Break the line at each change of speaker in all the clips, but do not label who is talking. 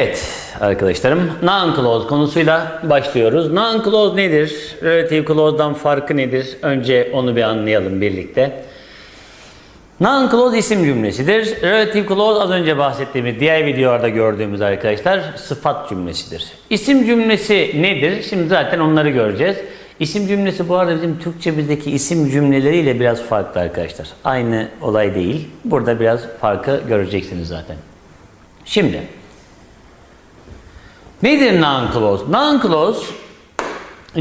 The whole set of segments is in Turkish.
Evet arkadaşlarım, non-clause konusuyla başlıyoruz. Non-clause nedir? Relative clause'dan farkı nedir? Önce onu bir anlayalım birlikte. Non-clause isim cümlesidir. Relative clause az önce bahsettiğimiz diğer videolarda gördüğümüz arkadaşlar sıfat cümlesidir. İsim cümlesi nedir? Şimdi zaten onları göreceğiz. İsim cümlesi bu arada bizim Türkçemizdeki isim cümleleriyle biraz farklı arkadaşlar. Aynı olay değil. Burada biraz farkı göreceksiniz zaten. Şimdi nedir non-clause? Non-clause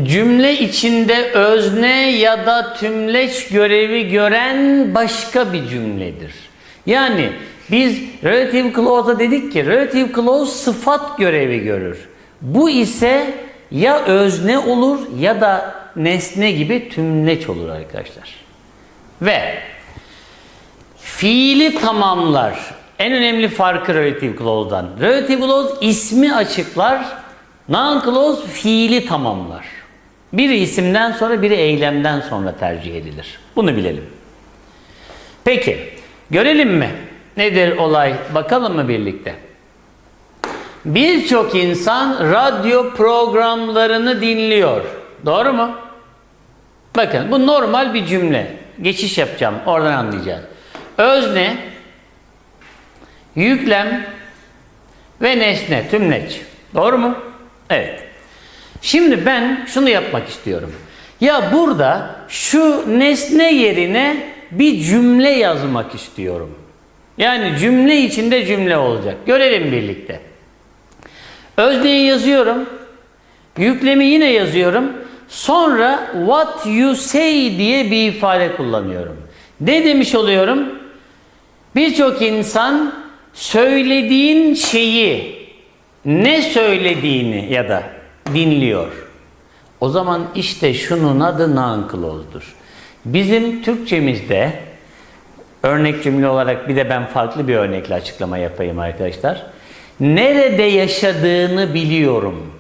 cümle içinde özne ya da tümleç görevi gören başka bir cümledir. Yani biz relative clause'a dedik ki relative clause sıfat görevi görür. Bu ise ya özne olur ya da nesne gibi tümleç olur arkadaşlar. Ve fiili tamamlar. En önemli farkı relative clause'dan. Relative clause ismi açıklar, non-clause fiili tamamlar. Biri isimden sonra biri eylemden sonra tercih edilir. Bunu bilelim. Peki, görelim mi? Nedir olay? Bakalım mı birlikte? Birçok insan radyo programlarını dinliyor. Doğru mu? Bakın bu normal bir cümle. Geçiş yapacağım. Oradan anlayacağız. Özne, yüklem ve nesne, tümleç. Doğru mu? Evet. Şimdi ben şunu yapmak istiyorum. Ya burada şu nesne yerine bir cümle yazmak istiyorum. Yani cümle içinde cümle olacak. Görelim birlikte. Özneyi yazıyorum. Yüklemi yine yazıyorum. Sonra what you say diye bir ifade kullanıyorum. Ne demiş oluyorum? Birçok insan söylediğin şeyi ne söylediğini ya da dinliyor. O zaman işte şunun adı non-clause'dur. Bizim Türkçemizde örnek cümle olarak bir de ben farklı bir örnekle açıklama yapayım arkadaşlar. Nerede yaşadığını biliyorum.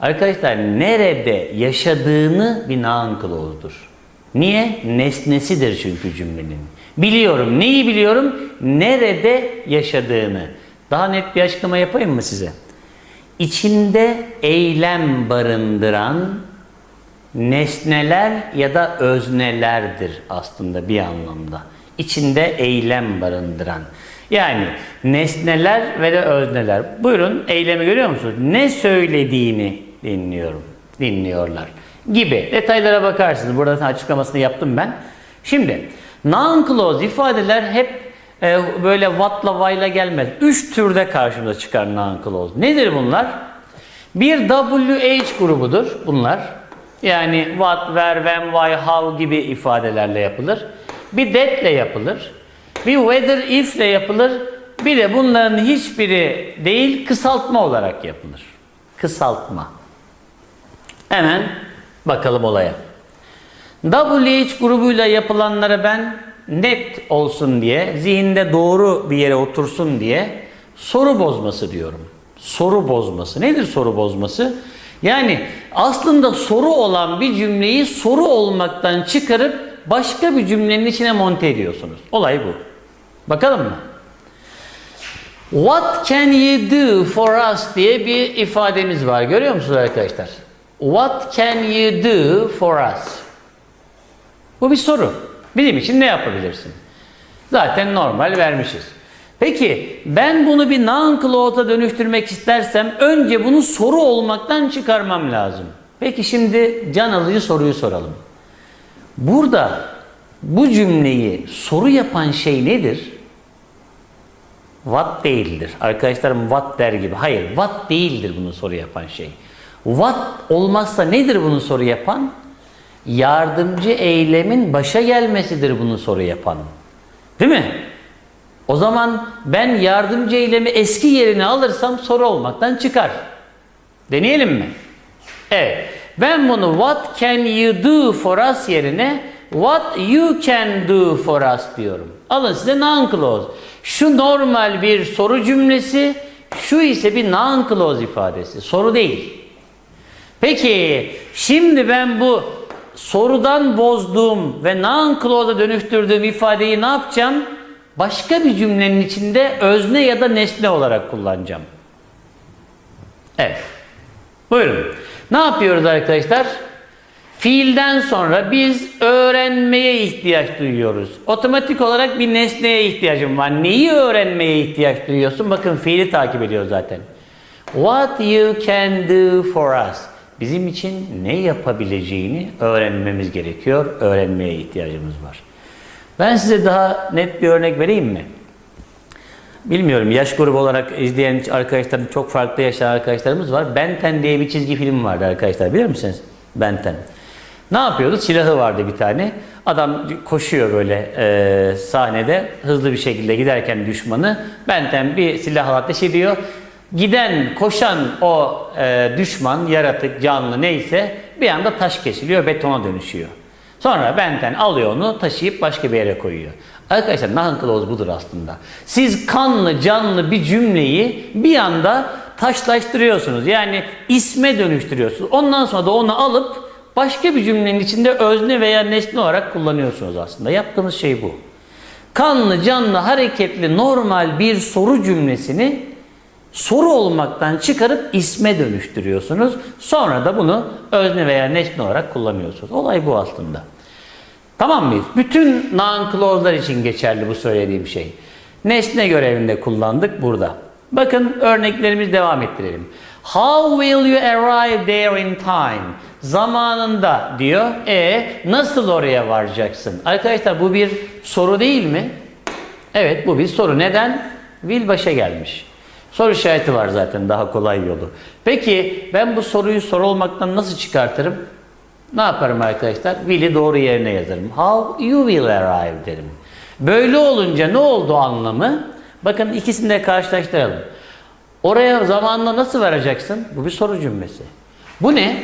Arkadaşlar nerede yaşadığını bir non-clause'dur. Niye? Nesnesidir çünkü cümlenin. Biliyorum. Neyi biliyorum? Nerede yaşadığını. Daha net bir açıklama yapayım mı size? İçinde eylem barındıran nesneler ya da öznelerdir aslında bir anlamda. İçinde eylem barındıran. Yani nesneler ve de özneler. Buyurun eylemi görüyor musunuz? Ne söylediğini dinliyorum, dinliyorlar gibi. Detaylara bakarsınız. Burada açıklamasını yaptım ben. Şimdi non-clause ifadeler hep e, böyle what'la why'la gelmez. Üç türde karşımıza çıkar non-clause. Nedir bunlar? Bir WH grubudur bunlar. Yani what, where, when, why, how gibi ifadelerle yapılır. Bir that yapılır. Bir whether, if ile yapılır. Bir de bunların hiçbiri değil kısaltma olarak yapılır. Kısaltma. Hemen bakalım olaya. WH grubuyla yapılanlara ben net olsun diye, zihinde doğru bir yere otursun diye soru bozması diyorum. Soru bozması. Nedir soru bozması? Yani aslında soru olan bir cümleyi soru olmaktan çıkarıp başka bir cümlenin içine monte ediyorsunuz. Olay bu. Bakalım mı? What can you do for us diye bir ifademiz var. Görüyor musunuz arkadaşlar? What can you do for us? Bu bir soru. Bizim için ne yapabilirsin? Zaten normal vermişiz. Peki ben bunu bir non-clause'a dönüştürmek istersem önce bunu soru olmaktan çıkarmam lazım. Peki şimdi can alıcı soruyu soralım. Burada bu cümleyi soru yapan şey nedir? What değildir. Arkadaşlarım what der gibi. Hayır what değildir bunu soru yapan şey. What olmazsa nedir bunu soru yapan? Yardımcı eylemin başa gelmesidir bunu soru yapan. Değil mi? O zaman ben yardımcı eylemi eski yerine alırsam soru olmaktan çıkar. Deneyelim mi? Evet. Ben bunu what can you do for us yerine what you can do for us diyorum. Alın size non-clause. Şu normal bir soru cümlesi, şu ise bir non-clause ifadesi. Soru değil. Peki şimdi ben bu sorudan bozduğum ve non-clause'a dönüştürdüğüm ifadeyi ne yapacağım? Başka bir cümlenin içinde özne ya da nesne olarak kullanacağım. Evet. Buyurun. Ne yapıyoruz arkadaşlar? Fiilden sonra biz öğrenmeye ihtiyaç duyuyoruz. Otomatik olarak bir nesneye ihtiyacım var. Neyi öğrenmeye ihtiyaç duyuyorsun? Bakın fiili takip ediyor zaten. What you can do for us. Bizim için ne yapabileceğini öğrenmemiz gerekiyor. Öğrenmeye ihtiyacımız var. Ben size daha net bir örnek vereyim mi? Bilmiyorum yaş grubu olarak izleyen arkadaşlarım çok farklı yaşayan arkadaşlarımız var. Benten diye bir çizgi film vardı arkadaşlar bilir misiniz? Benten. Ne yapıyordu? Silahı vardı bir tane. Adam koşuyor böyle e, sahnede hızlı bir şekilde giderken düşmanı. Benten bir silahla ateş ediyor. Giden, koşan o e, düşman, yaratık, canlı neyse bir anda taş kesiliyor, betona dönüşüyor. Sonra Benten alıyor onu taşıyıp başka bir yere koyuyor. Arkadaşlar nankıloz budur aslında. Siz kanlı canlı bir cümleyi bir anda taşlaştırıyorsunuz. Yani isme dönüştürüyorsunuz. Ondan sonra da onu alıp başka bir cümlenin içinde özne veya nesne olarak kullanıyorsunuz aslında. Yaptığımız şey bu. Kanlı canlı hareketli normal bir soru cümlesini soru olmaktan çıkarıp isme dönüştürüyorsunuz. Sonra da bunu özne veya nesne olarak kullanıyorsunuz. Olay bu aslında. Tamam mıyız? Bütün noun clause'lar için geçerli bu söylediğim şey. Nesne görevinde kullandık burada. Bakın örneklerimizi devam ettirelim. How will you arrive there in time? Zamanında diyor. E nasıl oraya varacaksın? Arkadaşlar bu bir soru değil mi? Evet bu bir soru. Neden? Will başa gelmiş. Soru işareti var zaten daha kolay yolu. Peki ben bu soruyu soru olmaktan nasıl çıkartırım? Ne yaparım arkadaşlar? Will'i doğru yerine yazarım. How you will arrive derim. Böyle olunca ne oldu anlamı? Bakın ikisini de karşılaştıralım. Oraya zamanla nasıl varacaksın? Bu bir soru cümlesi. Bu ne?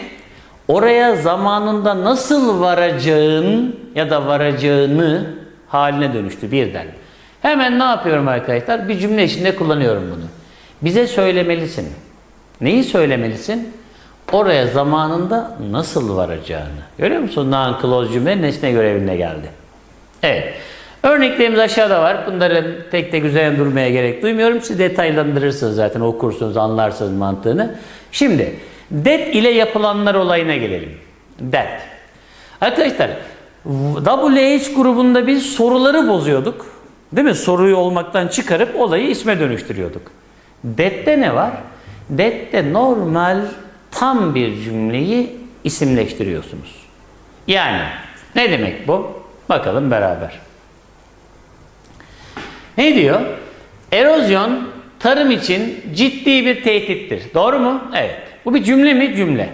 Oraya zamanında nasıl varacağın ya da varacağını haline dönüştü birden. Hemen ne yapıyorum arkadaşlar? Bir cümle içinde kullanıyorum bunu. Bize söylemelisin. Neyi söylemelisin? Oraya zamanında nasıl varacağını. Görüyor musun? Noun clause cümle nesne görevine geldi. Evet. Örneklerimiz aşağıda var. Bunları tek tek üzerine durmaya gerek duymuyorum. Siz detaylandırırsınız zaten okursunuz, anlarsınız mantığını. Şimdi that ile yapılanlar olayına gelelim. That. Arkadaşlar WH grubunda biz soruları bozuyorduk. Değil mi? Soruyu olmaktan çıkarıp olayı isme dönüştürüyorduk. That'te ne var? That'te normal tam bir cümleyi isimleştiriyorsunuz. Yani ne demek bu? Bakalım beraber. Ne diyor? Erozyon tarım için ciddi bir tehdittir. Doğru mu? Evet. Bu bir cümle mi? Cümle.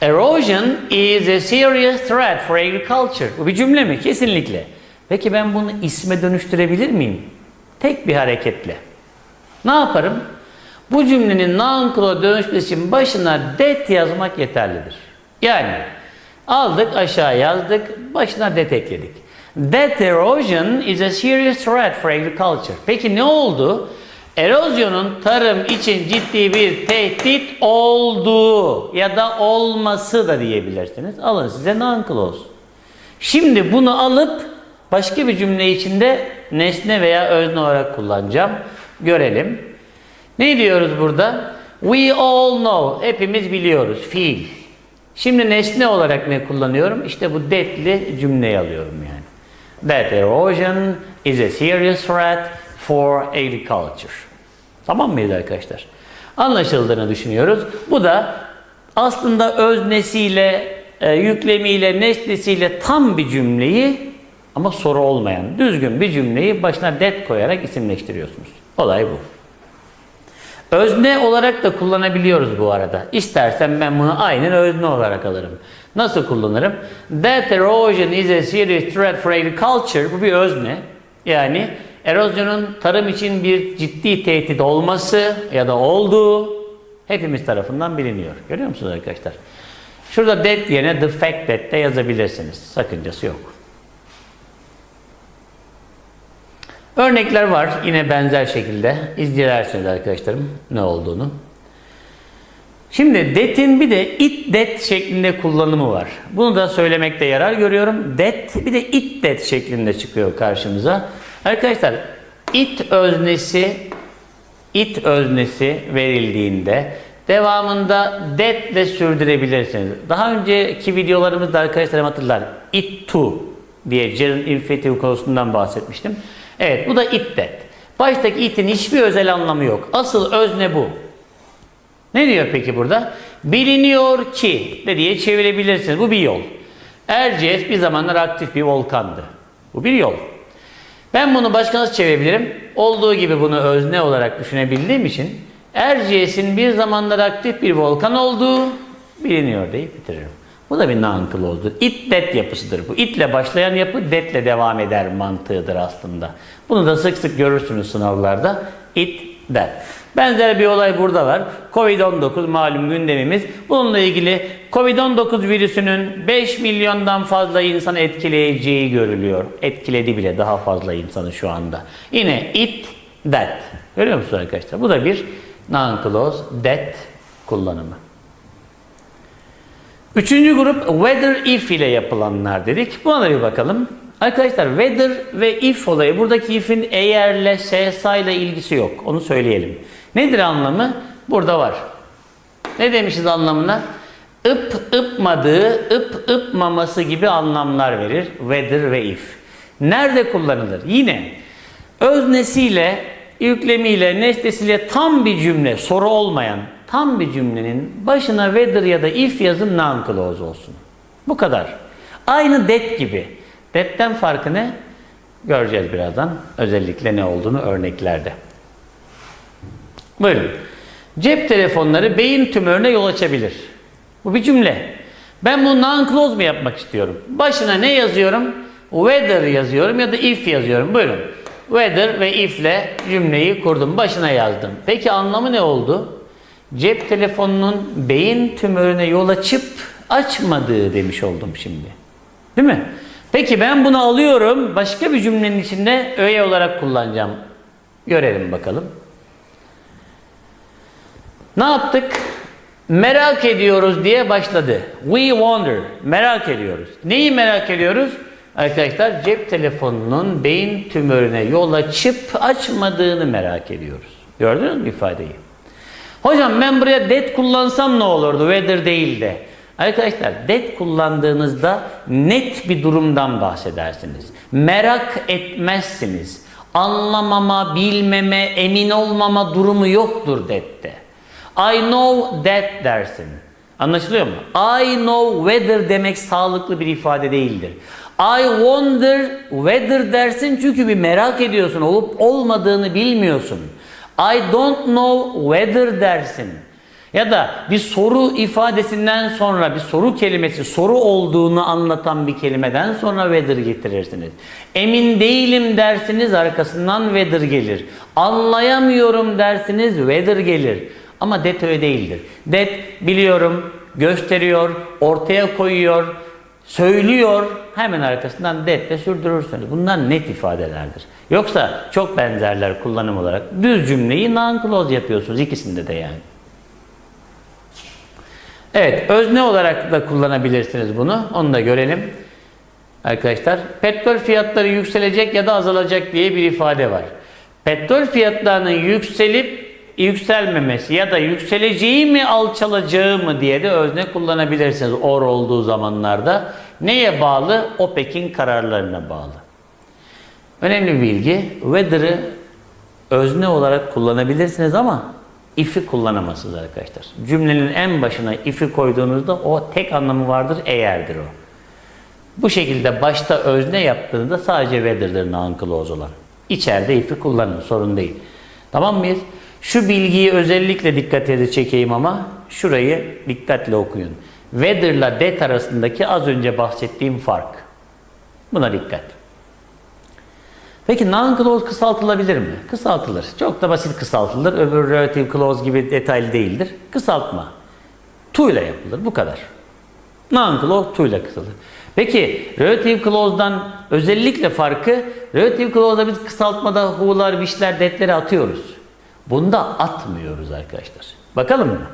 Erosion is a serious threat for agriculture. Bu bir cümle mi? Kesinlikle. Peki ben bunu isme dönüştürebilir miyim? Tek bir hareketle. Ne yaparım? Bu cümlenin noun clause dönüşmesi için başına that yazmak yeterlidir. Yani aldık aşağı yazdık başına that ekledik. That erosion is a serious threat for agriculture. Peki ne oldu? Erozyonun tarım için ciddi bir tehdit olduğu ya da olması da diyebilirsiniz. Alın size noun clause. Şimdi bunu alıp başka bir cümle içinde nesne veya özne olarak kullanacağım. Görelim. Ne diyoruz burada? We all know. Hepimiz biliyoruz. Fiil. Şimdi nesne olarak ne kullanıyorum? İşte bu that'li cümleyi alıyorum yani. That erosion is a serious threat for agriculture. Tamam mıydı arkadaşlar? Anlaşıldığını düşünüyoruz. Bu da aslında öznesiyle, e, yüklemiyle, nesnesiyle tam bir cümleyi ama soru olmayan, düzgün bir cümleyi başına that koyarak isimleştiriyorsunuz. Olay bu. Özne olarak da kullanabiliyoruz bu arada. İstersen ben bunu aynen özne olarak alırım. Nasıl kullanırım? That erosion is a serious threat for agriculture. Bu bir özne. Yani erozyonun tarım için bir ciddi tehdit olması ya da olduğu hepimiz tarafından biliniyor. Görüyor musunuz arkadaşlar? Şurada that yerine the fact that de yazabilirsiniz. Sakıncası yok. Örnekler var yine benzer şekilde. İzlersiniz arkadaşlarım ne olduğunu. Şimdi that'in bir de it that şeklinde kullanımı var. Bunu da söylemekte yarar görüyorum. That bir de it that şeklinde çıkıyor karşımıza. Arkadaşlar it öznesi it öznesi verildiğinde devamında that ile sürdürebilirsiniz. Daha önceki videolarımızda arkadaşlarım hatırlar. It to diye gerund infinitive konusundan bahsetmiştim. Evet bu da that. Baştaki it'in hiçbir özel anlamı yok. Asıl özne bu. Ne diyor peki burada? Biliniyor ki de diye çevirebilirsiniz. Bu bir yol. Erciyes bir zamanlar aktif bir volkandı. Bu bir yol. Ben bunu başka nasıl çevirebilirim? Olduğu gibi bunu özne olarak düşünebildiğim için Erciyes'in bir zamanlar aktif bir volkan olduğu biliniyor deyip bitiririm. Bu da bir noun clause'dur. It that yapısıdır bu. Itle başlayan yapı that'le devam eder mantığıdır aslında. Bunu da sık sık görürsünüz sınavlarda. It that. Benzer bir olay burada var. Covid-19 malum gündemimiz. Bununla ilgili Covid-19 virüsünün 5 milyondan fazla insan etkileyeceği görülüyor. Etkiledi bile daha fazla insanı şu anda. Yine it, that. Görüyor musunuz arkadaşlar? Bu da bir noun clause, that kullanımı. Üçüncü grup whether if ile yapılanlar dedik. Buna da bir bakalım. Arkadaşlar whether ve if olayı buradaki if'in eğerle, sesa ile ilgisi yok. Onu söyleyelim. Nedir anlamı? Burada var. Ne demişiz anlamına? ıp ıpmadığı, ıp ıpmaması gibi anlamlar verir. Whether ve if. Nerede kullanılır? Yine öznesiyle, yüklemiyle, nesnesiyle tam bir cümle, soru olmayan tam bir cümlenin başına whether ya da if yazın noun clause olsun. Bu kadar. Aynı that gibi. That'ten farkı ne? Göreceğiz birazdan. Özellikle ne olduğunu örneklerde. Buyurun. Cep telefonları beyin tümörüne yol açabilir. Bu bir cümle. Ben bunu noun clause mu yapmak istiyorum? Başına ne yazıyorum? Whether yazıyorum ya da if yazıyorum. Buyurun. Whether ve if ile cümleyi kurdum. Başına yazdım. Peki anlamı ne oldu? Cep telefonunun beyin tümörüne yol açıp açmadığı demiş oldum şimdi. Değil mi? Peki ben bunu alıyorum. Başka bir cümlenin içinde öğe olarak kullanacağım. Görelim bakalım. Ne yaptık? Merak ediyoruz diye başladı. We wonder. Merak ediyoruz. Neyi merak ediyoruz? Arkadaşlar cep telefonunun beyin tümörüne yol açıp açmadığını merak ediyoruz. Gördünüz mü ifadeyi? Hocam ben buraya that kullansam ne olurdu? Whether değil de. Arkadaşlar that kullandığınızda net bir durumdan bahsedersiniz. Merak etmezsiniz. Anlamama, bilmeme, emin olmama durumu yoktur that'te. I know that dersin. Anlaşılıyor mu? I know whether demek sağlıklı bir ifade değildir. I wonder whether dersin çünkü bir merak ediyorsun. Olup olmadığını bilmiyorsun. I don't know whether dersin. Ya da bir soru ifadesinden sonra bir soru kelimesi soru olduğunu anlatan bir kelimeden sonra whether getirirsiniz. Emin değilim dersiniz arkasından whether gelir. Anlayamıyorum dersiniz whether gelir. Ama that öyle değildir. That biliyorum, gösteriyor, ortaya koyuyor, söylüyor. Hemen arkasından that de sürdürürsünüz. Bunlar net ifadelerdir. Yoksa çok benzerler kullanım olarak. Düz cümleyi noun clause yapıyorsunuz ikisinde de yani. Evet, özne olarak da kullanabilirsiniz bunu. Onu da görelim. Arkadaşlar, petrol fiyatları yükselecek ya da azalacak diye bir ifade var. Petrol fiyatlarının yükselip yükselmemesi ya da yükseleceği mi alçalacağı mı diye de özne kullanabilirsiniz or olduğu zamanlarda. Neye bağlı? OPEC'in kararlarına bağlı. Önemli bilgi. Whether'ı özne olarak kullanabilirsiniz ama if'i kullanamazsınız arkadaşlar. Cümlenin en başına if'i koyduğunuzda o tek anlamı vardır, eğerdir o. Bu şekilde başta özne yaptığınızda sadece whether'dır noun clause olan. İçeride if'i kullanın, sorun değil. Tamam mıyız? Şu bilgiyi özellikle dikkatinizi çekeyim ama şurayı dikkatle okuyun. Whether ile that arasındaki az önce bahsettiğim fark. Buna dikkat. Peki noun clause kısaltılabilir mi? Kısaltılır. Çok da basit kısaltılır. Öbür relative clause gibi detaylı değildir. Kısaltma. To ile yapılır. Bu kadar. Noun clause to ile kısalır. Peki relative clause'dan özellikle farkı relative clause'da biz kısaltmada who'lar, wish'ler, that'leri atıyoruz. Bunda atmıyoruz arkadaşlar. Bakalım mı?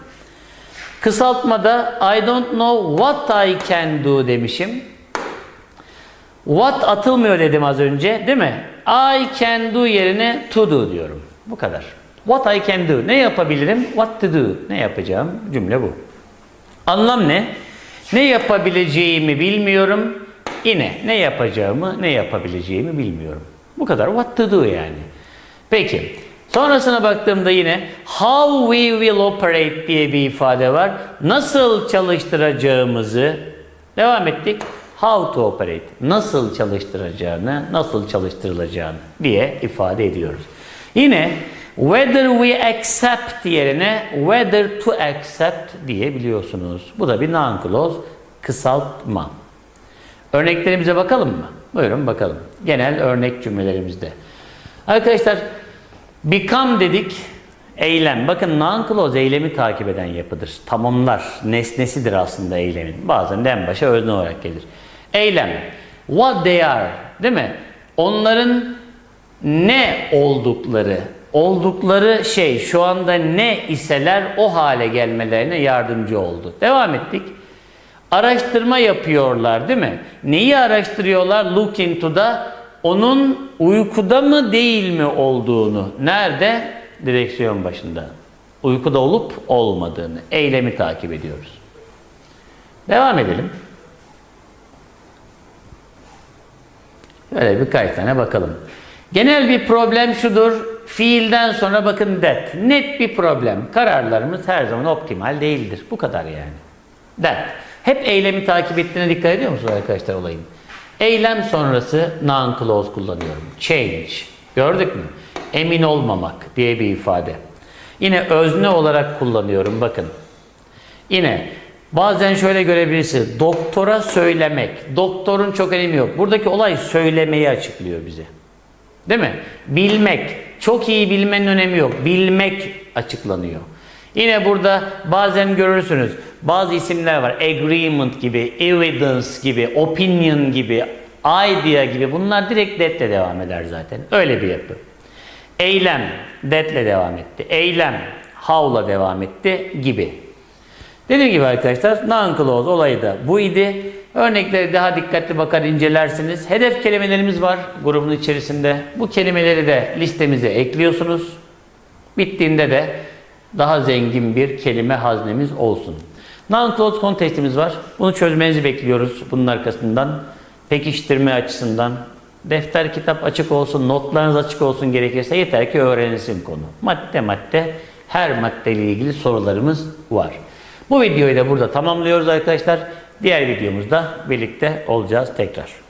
Kısaltmada I don't know what I can do demişim. What atılmıyor dedim az önce değil mi? I can do yerine to do diyorum. Bu kadar. What I can do. Ne yapabilirim? What to do. Ne yapacağım? Cümle bu. Anlam ne? Ne yapabileceğimi bilmiyorum. Yine ne yapacağımı, ne yapabileceğimi bilmiyorum. Bu kadar. What to do yani. Peki. Sonrasına baktığımda yine how we will operate diye bir ifade var. Nasıl çalıştıracağımızı devam ettik. How to operate. Nasıl çalıştıracağını, nasıl çalıştırılacağını diye ifade ediyoruz. Yine whether we accept yerine whether to accept diyebiliyorsunuz. Bu da bir noun clause kısaltma. Örneklerimize bakalım mı? Buyurun bakalım. Genel örnek cümlelerimizde. Arkadaşlar become dedik eylem. Bakın noun clause eylemi takip eden yapıdır. Tamamlar, nesnesidir aslında eylemin. Bazen de en başa özne olarak gelir. Eylem. What they are. Değil mi? Onların ne oldukları, oldukları şey şu anda ne iseler o hale gelmelerine yardımcı oldu. Devam ettik. Araştırma yapıyorlar değil mi? Neyi araştırıyorlar? Look into da onun uykuda mı değil mi olduğunu. Nerede? Direksiyon başında. Uykuda olup olmadığını. Eylemi takip ediyoruz. Devam edelim. Böyle birkaç tane bakalım. Genel bir problem şudur. Fiilden sonra bakın that. Net bir problem. Kararlarımız her zaman optimal değildir. Bu kadar yani. That. Hep eylemi takip ettiğine dikkat ediyor musunuz arkadaşlar olayın? Eylem sonrası noun clause kullanıyorum. Change. Gördük mü? Emin olmamak diye bir ifade. Yine özne olarak kullanıyorum bakın. Yine bazen şöyle görebilirsiniz. Doktora söylemek. Doktorun çok önemi yok. Buradaki olay söylemeyi açıklıyor bize. Değil mi? Bilmek. Çok iyi bilmenin önemi yok. Bilmek açıklanıyor. Yine burada bazen görürsünüz. Bazı isimler var. Agreement gibi, evidence gibi, opinion gibi, idea gibi. Bunlar direkt that'le devam eder zaten. Öyle bir yapı. Eylem that'le devam etti. Eylem how'la devam etti gibi. Dediğim gibi arkadaşlar noun clause olayı da bu idi. Örnekleri daha dikkatli bakar incelersiniz. Hedef kelimelerimiz var grubun içerisinde. Bu kelimeleri de listemize ekliyorsunuz. Bittiğinde de daha zengin bir kelime haznemiz olsun. Noun clause contestimiz var. Bunu çözmenizi bekliyoruz bunun arkasından. Pekiştirme açısından. Defter kitap açık olsun, notlarınız açık olsun gerekirse yeter ki öğrenilsin konu. Madde madde her maddeyle ilgili sorularımız var. Bu videoyu da burada tamamlıyoruz arkadaşlar. Diğer videomuzda birlikte olacağız tekrar.